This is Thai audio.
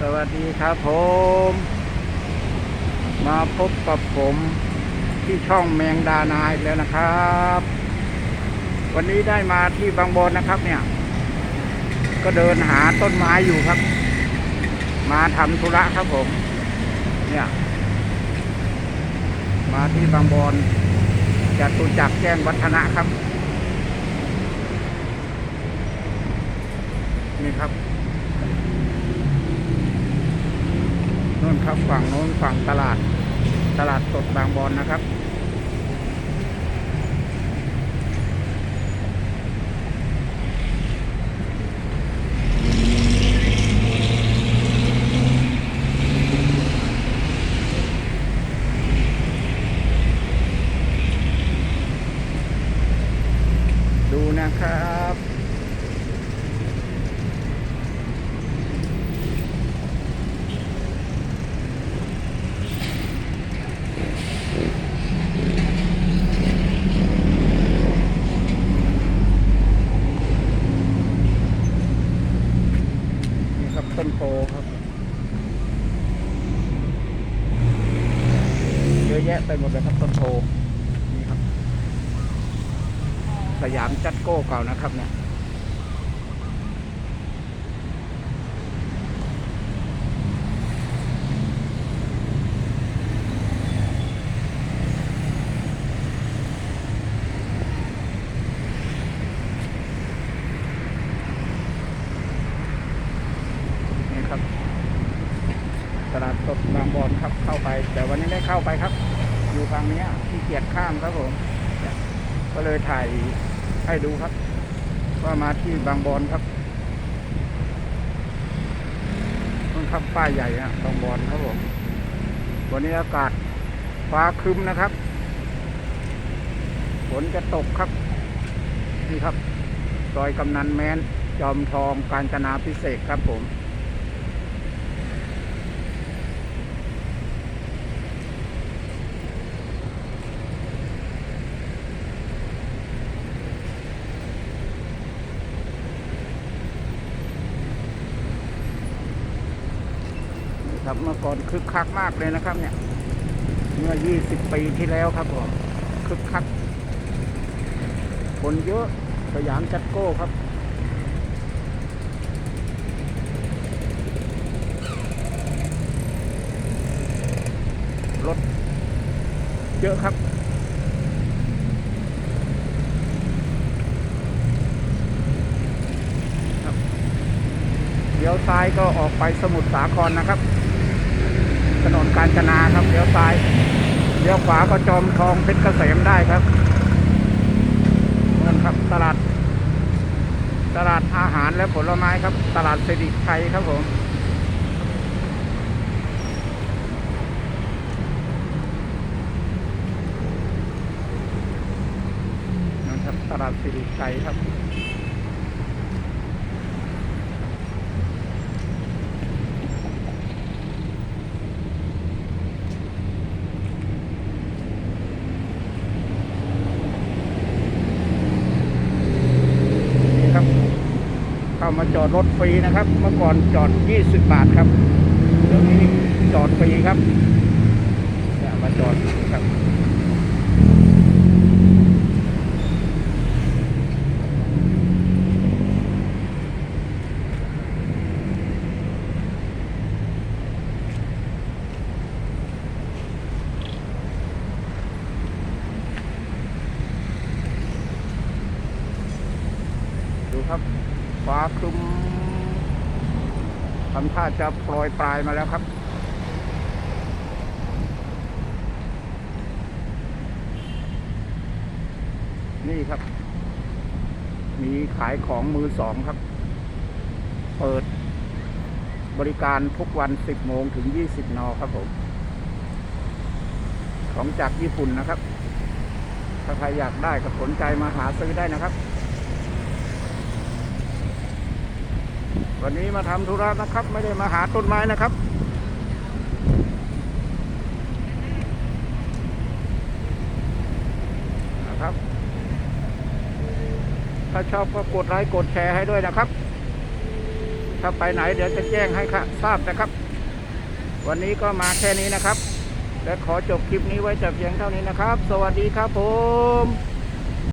สวัสดีครับผม มาพบกับผมที่ช่องแมงดานายแล้วนะครับ วันนี้ได้มาที่บางบอนนะครับ เนี่ย ก็เดินหาต้นไม้อยู่ครับ มาทำธุระครับผม เนี่ย มาที่บางบอนจะตุจักแจ้งวัฒนะครับ นี่ครับ นู่นครับฝั่งโน้นฝั่งตลาด ตลาดสดบางบอนนะครับ ดูนะครับ นี่ครับต้นโพครับ เยอะแยะไปหมดเลยครับต้นโพนี่ครับ สยามจัดโก้เก่านะครับเนี่ยนี่ครับตลาดสดบางบอนครับเข้าไป แต่วันนี้ได้เข้าไปครับ อยู่ฝั่งนี้ที่เกียจข้ามครับผม ก็เลยถ่ายให้ดูครับ ว่ามาที่บางบอนครับต้นครับป้ายใหญ่นะบางบอนครับผม วันนี้อากาศฟ้าครึ้มนะครับ ฝนจะตกครับ นี่ครับซอยกำนันแมนจอมทองกาญจนาพิเศษครับผม ครับเมื่อก่อนคึกคักมากเลยนะครับ เนี่ย เมื่อ 20 ปีที่แล้วครับผมคึกคัก คนเยอะสยามจัดโก้ครับรถเยอะครับเลี้ยวซ้ายก็ออกไปสมุทรสาครนะครับ กาญจนาครับเลี้ยวซ้ายเลี้ยวขวาก็จอมทองเพชรเกษมได้ครับนั่นครับตลาด ตลาดอาหารและผลไม้ครับ ตลาดเศรษฐกิจไทยครับผมนั่นครับตลาดเศรษฐกิจไทยครับ นี่ครับ เข้ามาจอดรถฟรีนะครับ เมื่อก่อนจอด 20 บาทครับเดี๋ยวนี้จอดฟรีครับมาจอดครับดูครับ ฟ้าครึ้มทำท่าจะโปรยปลายมาแล้วครับ นี่ครับ มีขายของมือสองครับ เปิดบริการทุกวัน 10 โมงถึง 20 น ครับผม ของจากญี่ปุ่นนะครับ ถ้าใครอยากได้ก็สนใจมาหาซื้อได้นะครับ วันนี้มาทำธุระนะครับ ไม่ได้มาหาต้นไม้นะครับ นะครับ ถ้าชอบก็กดไลค์กดแชร์ให้ด้วยนะครับ ถ้าไปไหนเดี๋ยวจะแจ้งให้ค่ะทราบนะครับ วันนี้ก็มาแค่นี้นะครับ และขอจบคลิปนี้ไว้แต่เพียงเท่านี้นะครับ สวัสดีครับผม